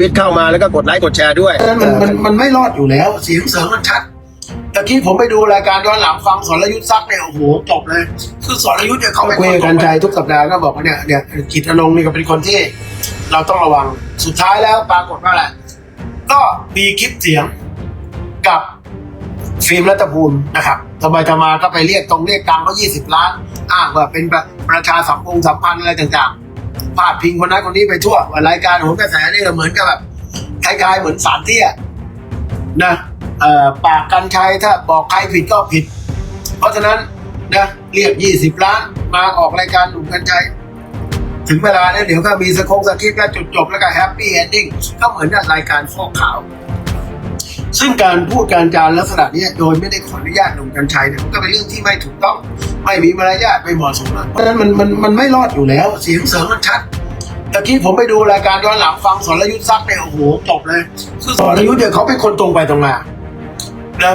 วิตเข้ามาแล้วก็กดไลค์กดแชร์ด้วยนั้นมันมันมันไม่รอดอยู่แล้ว เสียงเสริงมันชัดตะกี้ผมไปดูรายการย้อนหลังฟังสรยุทธ์ซักเนี่ยโอ้โหจบเลย คือสรยุทธ์เนี่ยเขาไปคุยกันชัยทุกสัปดาห์ก็บอกว่าเนี่ยเนี่ยกิจอนงค์นี่ก็เป็นคนที่ เราต้องระวังสุดท้ายแล้วปรากฏว่าอะไรก็มีคลิปเสียงกับฟิล์มรัตภูมินะครับทำไมทำมาก็ไปเรียกตรงเรียกตังเขายี่สิบล้าน อ้างว่าเป็นประประชาสัมพงสัมพันธ์อะไรต่างๆ พาดพิงคนนั้นคนนี้ไปทั่วรายการโหนกระแสนี่ก็เหมือนกับแบบคล้ายๆเหมือนสารเตี้ยนะปากกันชัยถ้าบอกใครผิดก็ผิด เพราะฉะนั้นนะเรียก20ล้านมาออกรายการหนุ่มกันชัยถึงเวลาเนี่ยเดี๋ยวก็มีสโคงสคริปต์แล้วจุดจบแล้วก็แฮปปี้เอนดิ้งก็เหมือนกับรายการฟอกข่าว ซึ่งการพูดการจารลักษณะนี้โดยไม่ได้ขออนุญาตหนุ่มกัญชัยเนี่ยมันก็เป็นเรื่องที่ไม่ถูกต้อง ไม่มีมารยาทไม่เหมาะสมนะเพราะฉะนั้นมันมันมันไม่รอดอยู่แล้ว เสียงเสริงมันชัดตะกี้ผมไปดูรายการย้อนหลังฟังสรยุทธ์ซักเนี่ยโอ้โหจบเลยคือสรยุทธ์เนี่ยเขาเป็นคนตรงไปตรงมานะ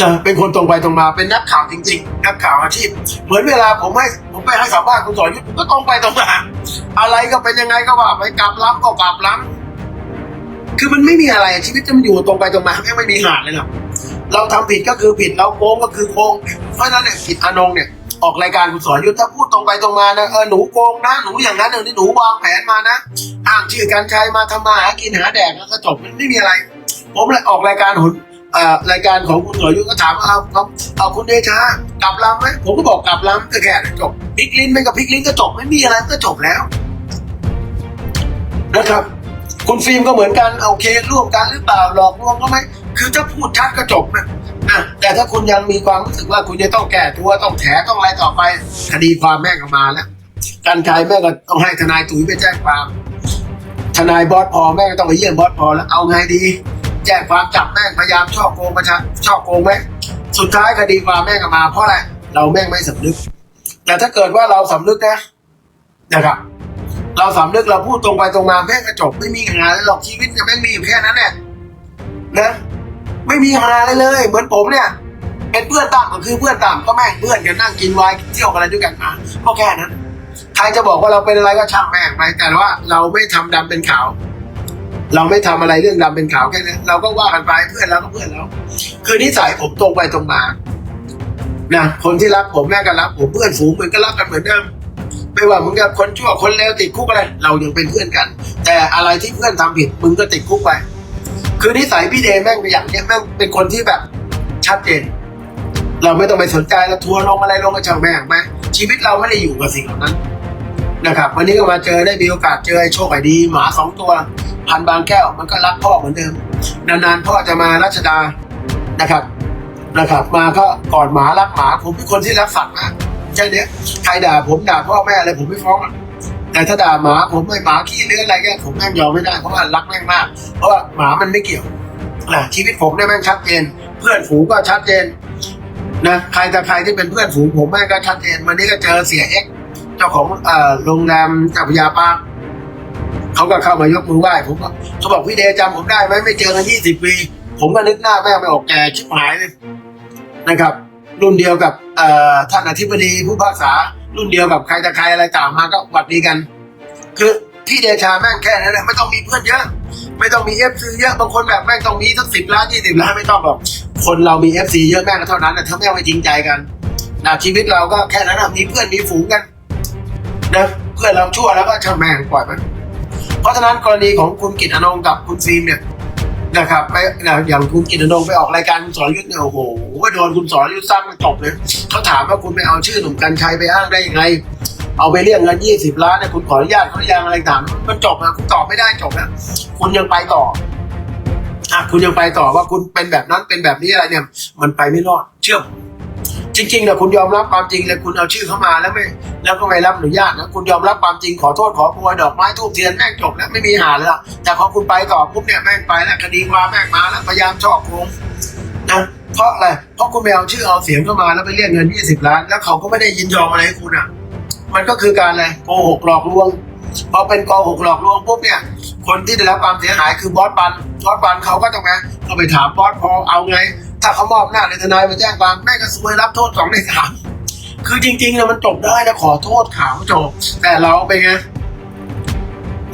จะเป็นคนตรงไปตรงมาเป็นนักข่าวจริง ๆ นักข่าวอาชีพ เหมือนเวลาผมให้ผมไปให้สัมภาษณ์คุณสรยุทธ์ผมก็ตรงไปตรงมาอะไรก็เป็นยังไงก็ว่าไปกลับล้ำก็กลับล้ำคือมันไม่มีอะไรชีวิตจะมันอยู่ตรงไปตรงมาแม่งไม่มีหาดเลยหรอกเราทำผิดก็คือผิดเราโกงก็คือโกงเพราะฉะนั้นเนี่ยผิดอนงเนี่ย ออกรายการคุณสอนยุทธถ้าพูดตรงไปตรงมานะเออหนูโกงนะหนูอย่างนั้นอย่างนี้หนูวางแผนมานะอ้างชื่อการใช้มาทำมาหากินหาแดกแล้วก็จบมันไม่มีอะไร ผมเลยออกรายการหุนเอ่อรายการของคุณสอยุทธก็ถามว่าเอาเอาเอาคุณเดชากลับลำไหมผมก็บอกกลับลำก็แค่นั้นจบพลิกลิ้นไม่กับพลิกลิ้นก็จบไม่มีอะไรก็จบแล้วนะครับคุณฟิล์มก็เหมือนกันโอเคร่วมกันหรือเปล่าหลอกลวงก็ไหมคือถ้าพูดชัดก็จบนะ อะแต่ถ้าคุณยังมีความรู้สึกว่าคุณจะต้องแก้ตัวต้องแถต้องอะไรต่อไปคดีความแม่ก็มาแล้วการชายแม่ก็ต้องให้ทนายตุ๋ยไปแจ้งความทนายบอสพอแม่ก็ต้องไปเยี่ยมบอสพอแล้วเอาไงดี แจ้งความจับแม่พยายามช่อโกงประชาช่อโกงไหมสุดท้ายคดีความแม่ก็มา เพราะอะไรเราแม่งไม่สำนึก แต่ถ้าเกิดว่าเราสำนึกนะนะครับ เราสำนึกเราพูดตรงไปตรงมาแม่งกระจบไม่มีหาอะไรหรอกชีวิตเนี่ยแม่งมีอยู่แค่นั้นแหละนะ ไม่มีหาอะไรเลย เหมือนผมเนี่ยเป็นเพื่อนต่ำก็คือเพื่อนต่ำก็แม่งเพื่อนกันนั่งกินไวน์เที่ยวกันอะไรด้วยกันมาก็แค่นั้นใครจะบอกว่าเราเป็นอะไรก็ช่างแม่งไปแต่ว่าเราไม่ทำดำเป็นขาว เราไม่ทำอะไรเรื่องดำเป็นขาวแค่นั้นเราก็ว่ากันไปเพื่อนเราก็เพื่อนเราคือนิสัยผมตรงไปตรงมานะคนที่รักผมแม่ก็รักผมเพื่อนฝูงมันก็รักกันเหมือนเดิมไม่ว่ามึงกับคนชั่วคนเลวติดคุกอะไร เรายังเป็นเพื่อนกัน แต่อะไรที่เพื่อนทำผิดมึงก็ติดคุกไป คือนิสัยพี่เดย์แม่งเป็นอย่างเนี้ยแม่งเป็นคนที่แบบชัดเจน เราไม่ต้องไปสนใจแล้วทัวร์ลงอะไรลงกับช่างแม่งไหมชีวิตเราไม่ได้อยู่กับสิ่งเหล่านั้นนะครับ วันนี้ก็มาเจอได้มีโอกาสเจอไอ้โชคไอ้ดีหมาสองตัว พันบางแก้วมันก็รักพ่อเหมือนเดิม นานๆพ่อจะมารัชดานะครับนะครับ มาก็กอดหมารักหมาผมเป็นคนที่รักสัตว์นะใช่เนี้ยใครด่าผมด่าพ่อแม่อะไรผมไม่ฟ้องหรอก แต่ถ้าด่าหมาผมไม่หมาขี้เลื้อนอะไรเงี้ยผมแม่งยอมไม่ได้เพราะว่ารักแม่งมาก เพราะว่าหมามันไม่เกี่ยวนะชีวิตผมเนี่ยแม่งชัดเจน เพื่อนฝูงก็ชัดเจนนะใครแต่ใครที่เป็นเพื่อนฝูงผมแม่งก็ชัดเจนวันนี้ก็เจอเสียเอ็กเจ้าของเอ่อโรงแรมจ้าพรยาปาเขาก็เข้ามายกมือไหว้ผมก็เขาบอกพี่เดจำผมได้ไหมไม่เจอกันยี่สิบปีผมก็นึกหน้าแม่งไม่ออกแก่ชิบหายเลยนะครับ รุ่นเดียวกับท่านอธิบดีผู้พิพากษา รุ่นเดียวกับใครแต่ใครอะไรต่างมาก็หวัดดีกัน คือพี่เดชาแม่งแค่นั้นแหละไม่ต้องมีเพื่อนเยอะ ไม่ต้องมีเอฟซีเยอะบางคนแบบแม่งต้องมีสักสิบล้านยี่สิบล้านไม่ต้องหรอกคนเรามีเอฟซีเยอะแม่งก็เท่านั้นนะถ้าแม่งไม่จริงใจกันนะชีวิตเราก็แค่นั้นนะมีเพื่อนมีฝูงกันนะเพื่อนเราชั่วแล้วก็ช่างแม่งปล่อยมันเพราะฉะนั้นกรณีของคุณกิตอนงกับคุณฟิล์มเนี่ย นะครับไปอย่างคุณกิตตินงค์ไปออกรายการคุณสรยุทธ์เนี่ยโอ้โหว่าโดนคุณสรยุทธ์ซ้ำมันจบเลยเขาถามว่าคุณไปเอาชื่อหนุ่มกัญชัยไปอ้างได้ยังไง เอาไปเรียกเงินยี่สิบล้านเนี่ยคุณขออนุญาตเขายังอะไรต่างมันจบนะคุณตอบไม่ได้จบนะคุณยังไปต่ออะคุณยังไปต่อว่าคุณเป็นแบบนั้นเป็นแบบนี้อะไรเนี่ย มันไปไม่รอดเชื่อม จริงๆนะคุณยอมรับความจริงเลยคุณเอาชื่อเข้ามาแล้วไม่แล้วก็ไม่รับอนุญาตนะคุณยอมรับความจริงขอโทษขอโพยดอกไม้ทูบเทียนแม่งจบแล้วไม่มีหาเลยอะแต่พอคุณไปต่อปุ๊บเนี่ยแม่งไปแล้วคดีความแม่งมาแล้วพยายามช่อโกงนะเพราะอะไรเพราะคุณไปเอาชื่อเอาเสียงเข้ามาแล้วไปเรียกเงิน 20 ล้าน แล้วเขาก็ไม่ได้ยินยอมอะไรให้คุณอะ มันก็คือการอะไรโกหกหลอกลวงพอเป็นโกหกหลอกลวงปุ๊บเนี่ย คนที่ได้รับความเสียหายคือบอสปันบอสปันเขาก็ต้องไงเขาไปถามบอสพอเอาไง ถ้าเขามอบหน้าในทนายมาแจ้งความแม่ก็ซวยรับโทษสองในสามคือจริงๆเนี่ยมันจบได้นะขอโทษขาวจบ แต่เราไปนไง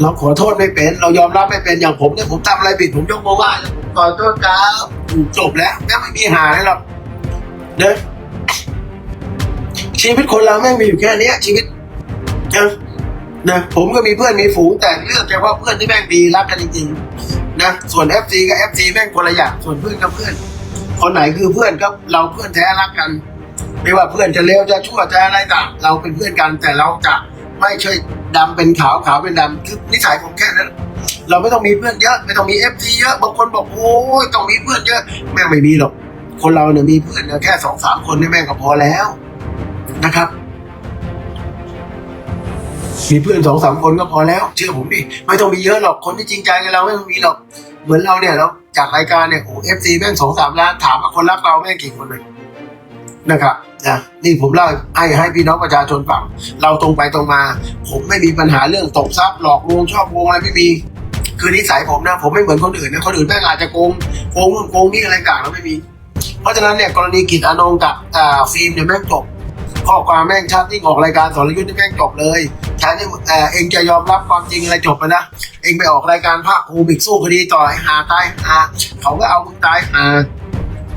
เราขอโทษไม่เป็น เรายอมรับไม่เป็นอย่างผมเนี่ยผมทำอะไรผิดผมยกมือไหว้ผมขอโทษครับจบแล้วแม่งไม่มีหายหรอกเนอะชีวิตคนเราแม่งมีอยู่แค่นี้ชีวิตนะนะผมก็มีเพื่อนมีฝูงแต่เลือกแต่ว่าเพื่อนที่แม่งดีรักกันจริงๆนะส่วน FC กับ FC แม่งคนละอย่างส่วนเพื่อนกับเพื่อน คนไหนคือเพื่อนก็เราเพื่อนแท้รักกัน ไม่ว่าเพื่อนจะเลวจะชั่วจะอะไรต่างเราเป็นเพื่อนกันแต่เราจะไม่ช่วยดำเป็นขาวขาวเป็นดำคือนิสัยผมแค่นั้นเราไม่ต้องมีเพื่อนเยอะ ไม่ต้องมีเอฟซีเยอะบางคนบอกโอ้ยต้องมีเพื่อนเยอะแม่งไม่มีหรอก คนเราเนี่ยมีเพื่อนแค่สองสามคนนี่แม่งก็พอแล้วนะครับมีเพื่อนสองสามคนก็พอแล้ว เชื่อผมดิไม่ต้องมีเยอะหรอกคนที่จริงใจกับเราไม่ต้องมีหรอก เหมือนเราเนี่ยเราจากรายการเนี่ยโอ้เอฟซีแม่งสองสามล้านถามว่าคนรักเราแม่งกี่คนเลยนะครับนะนี่ผมเล่าให้ให้พี่น้องประชาชนฟังเราตรงไปตรงมา ผมไม่มีปัญหาเรื่องตบทรัพย์หลอกลวงชอบโกงอะไรไม่มีคือนิสัยผมนะผมไม่เหมือนคนอื่นนะคนอื่นแม่งอาจจะโกงโกงนู่นโกงนี่อะไรต่างเราไม่มี เพราะฉะนั้นเนี่ยกรณีกิจอานงกับอ่าฟิล์มเนี่ยแม่งจบ ข้อความแม่งชัดที่ออกรายการสรยุทธ์นี่แม่งจบเลยแทนที่เออเองจะยอมรับความจริงอะไรจบไปนะ เองไปออกรายการภาคภูมิกสู้คดีต่อหาตายหาเขาก็เอามึงตายหา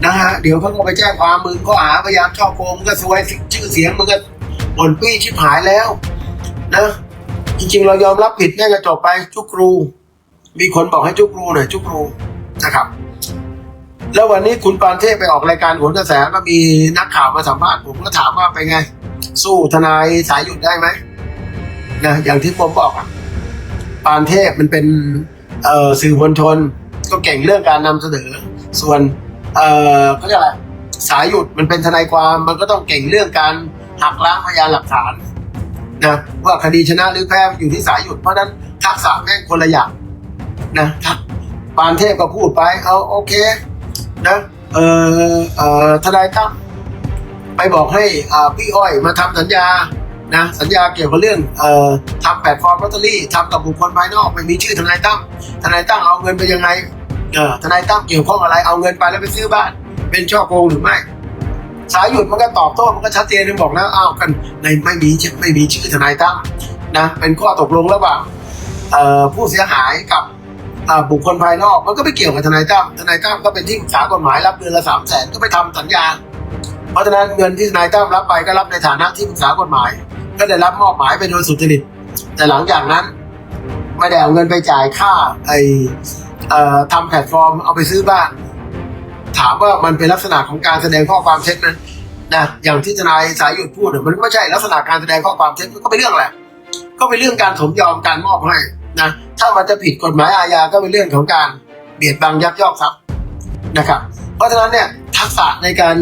นะฮะเดี๋ยวเขาก็ไปแจ้งความมึงก็หาพยายามช่อโกงมึงก็ซวยชื่อเสียงมึงก็หม่นปี้ชิบหายแล้วนะจริงๆ เรายอมรับผิดแม่งจะจบไปจุกครู มีคนบอกให้จุกครูหน่อยจุกครูนะครับ แล้ววันนี้คุณปานเทพไปออกรายการโหนกระแสก็มีนักข่าวมาสัมภาษณ์ผมก็ถามว่าเป็นไง สู้ทนายสายหยุดได้ไหมนะอย่างที่ผมบอกอะปานเทพมันเป็นสื่อมวลชน ก็เก่งเรื่องการนำเสนอ ส่วนเอ่อเขาเรียกอะไรสายหยุดมันเป็นทนายความมันก็ต้องเก่งเรื่องการหักล้างพยานหลักฐานนะว่าคดีชนะหรือแพ้อยู่ที่สายหยุดเพราะนั้นทักษะแม่งคนละอย่างนะทักปานเทพก็พูดไปเอาโอเค นะเอ่อเออทนายตั้มไปบอกให้อ่าพี่อ้อยมาทำสัญญานะสัญญาเกี่ยวกับเรื่องเอ่อทำแพลตฟอร์มลอตเตอรี่ทำกับบุคคลภายนอกไม่มีชื่อทนายตั้มทนายตั้มเอาเงินไปยังไงเออทนายตั้มเกี่ยวข้องอะไรเอาเงินไปแล้วไปซื้อบ้าน เป็นช่อโกงหรือไม่สายหยุดมันก็ตอบโต้มันก็ชัดเจนมันบอกแล้วอ้าวกันในไม่มีไม่มีชื่อทนายตั้มนะเป็นข้อตกลงระหว่างผู้เสียหายกับ บุคคลภายนอกมันก็ไม่เกี่ยวกับทนายตั้มทนายตั้มก็เป็นที่ปรึกษากฎหมายรับเดือนละสามแสนก็ไปทำสัญญา เพราะฉะนั้นเงินที่ทนายตั้มรับไปก็รับในฐานะที่ปรึกษากฎหมาย ก็ได้รับมอบหมายไปโดยสุจริต แต่หลังจากนั้นไม่ได้เอาเงินไปจ่ายค่าไอ่ทำแพลตฟอร์มเอาไปซื้อบ้านถามว่ามันเป็นลักษณะของการแสดงข้อความเท็จนั้นนะอย่างที่ทนายสายหยุดพูดมันไม่ใช่ลักษณะการแสดงข้อความเท็จมันก็เป็นเรื่องแหละก็เป็นเรื่องการสมยอมการมอบให้นะ ถ้ามันจะผิดกฎหมายอาญาก็เป็นเรื่องของการเบียดบังยักยอกทรัพย์นะครับ เพราะฉะนั้นเนี่ยทักษะในการ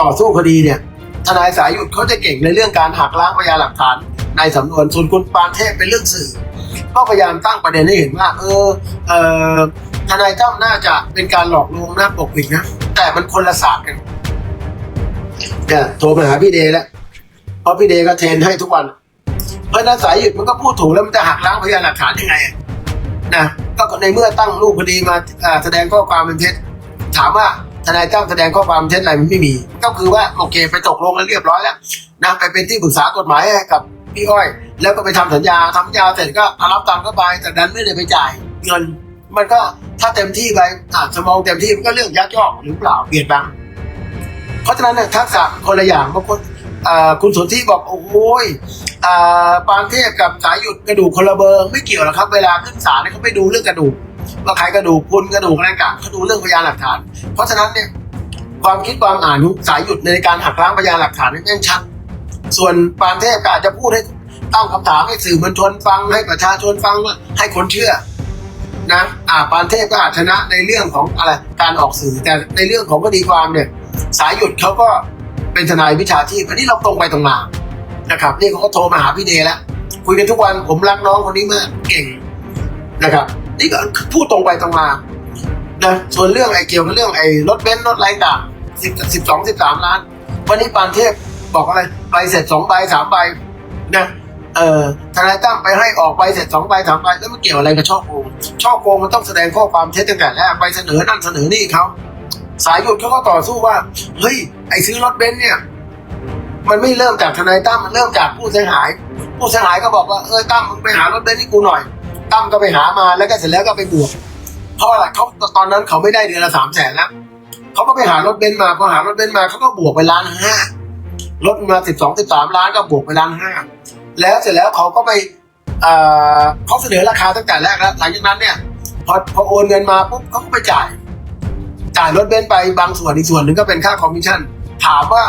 ต่อสู้คดีเนี่ยทนายสายหยุดเขาจะเก่งในเรื่องการหักล้างพยานหลักฐานในสำนวนส่วนคุณปานเทพเป็นเรื่องสื่อ ก็พยายามตั้งประเด็นให้เห็นว่า เออเออทนายตั้มน่าจะเป็นการหลอกลวงนะปกปิดนะ แต่มันคนละศาสตร์กันเนี่ยโทรไปหาพี่เดย์แล้วเพราะพี่เดย์ก็เทรนให้ทุกวัน เพราะฉะนั้นสายหยุดมันก็พูดถูกแล้วมันจะหักล้างพยานหลักฐานยังไงนะก็ในเมื่อตั้งรูปคดีมาแสดงข้อความเป็นเท็จถามว่าทนายตั้มแสดงข้อความเท็จอะไรมันไม่มี ก็คือว่าโอเคไปตกลงกันเรียบร้อยแล้วนะไปเป็นที่ปรึกษากฎหมายให้กับพี่อ้อย แล้วก็ไปทำสัญญาทำสัญญาเสร็จก็รับตังค์เข้าไปแต่ดันไม่ได้ไปจ่ายเงิน มันก็ถ้าเต็มที่ไปอาจจะมองเต็มที่มันก็เรื่องยักยอกหรือเปล่าเบียดบังเพราะฉะนั้นเนี่ยทักษะคนละอย่างบางคน คุณสนที่บอกโอ้โหยปางเทพกับสายหยุดกระดูกคนละเบอร์ไม่เกี่ยวหรอกครับ เวลาขึ้นศาลเนี่ยเขาไปดูเรื่องกระดูกว่าใครกระดูกคุณกระดูกอะไรต่างเขาดูเรื่องพยานหลักฐาน เพราะฉะนั้นเนี่ยความคิดความอ่านสายหยุดในการหักล้างพยานหลักฐานนี่แม่งชัดส่วนปานเทพก็อาจจะพูดให้ตั้งคำถามให้สื่อมวลชนฟังให้ประชาชนฟังให้คนเชื่อนะอ่าปานเทพก็อาจชนะในเรื่องของอะไรการออกสื่อแต่ในเรื่องของคดีความเนี่ย สายหยุดเขาก็ เป็นทนายวิชาชีพอันนี้เราตรงไปตรงมานะครับนี่เขาก็โทรมาหาพี่เดย์แล้วคุยกันทุกวันผมรักน้องคนนี้มากเก่งนะครับ นี่ก็พูดตรงไปตรงมานะส่วนเรื่องไอ้เกี่ยวกับเรื่องไอ้รถเบนซ์รถไรต่างสิบสิบสองสิบสามล้าน วันนี้ปานเทพบอกอะไรใบเสร็จสองใบสามใบนะเอ่อทนายตั้มไปให้ออกใบเสร็จสองใบสามใบแล้วมันเกี่ยวอะไรกับช่อโกงช่อโกงมันต้องแสดงข้อความเท็จตั้งแต่แรกไปเสนอนั่นเสนอนี่เขาสายหยุดเขาก็ต่อสู้ว่าเฮ้ย ไอ้ซื้อรถเบนซ์เนี่ย มันไม่เริ่มจากทนายตั้มมันเริ่มจากผู้เสียหาย ผู้เสียหายก็บอกว่าเออตั้มมึงไปหารถเบนซ์ให้กูหน่อยตั้มก็ไปหามาแล้วก็เสร็จแล้วก็ไปบวกเพราะอะไรเขาตอนนั้นเขาไม่ได้เดือนละสามแสนแล้วเขาก็ไปหารถเบนซ์มาพอหารถเบนซ์มาเขาก็บวกไปล้านห้ารถมาสิบสองสิบสามล้านก็บวกไปล้านห้าแล้วเสร็จแล้วเขาก็ไปเอ่อเขาเสนอราคาตั้งแต่แรกแล้วหลังจากนั้นเนี่ยพอพอโอนเงินมาปุ๊บเขาก็ไปจ่าย จ่ายรถเบนซ์ไปบางส่วนอีกส่วนหนึ่งก็เป็นค่าคอมมิชชั่น ถามว่า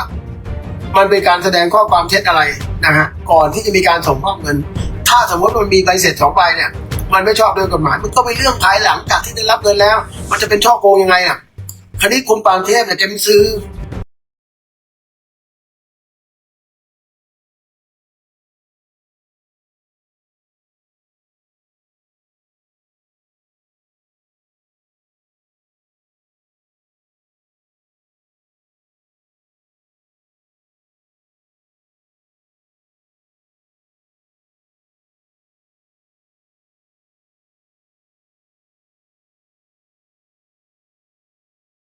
มันเป็นการแสดงข้อความเท็จอะไรนะฮะก่อนที่จะมีการส่งมอบเงิน ถ้าสมมติมันมีใบเสร็จสองใบเนี่ย มันไม่ชอบด้วยกฎหมาย มันก็เป็นเรื่องภายหลังจากที่ได้รับเงินแล้ว มันจะเป็นช่อโกงยังไงอะคราวนี้คุณปานเทพเนี่ยแกไปซื้อ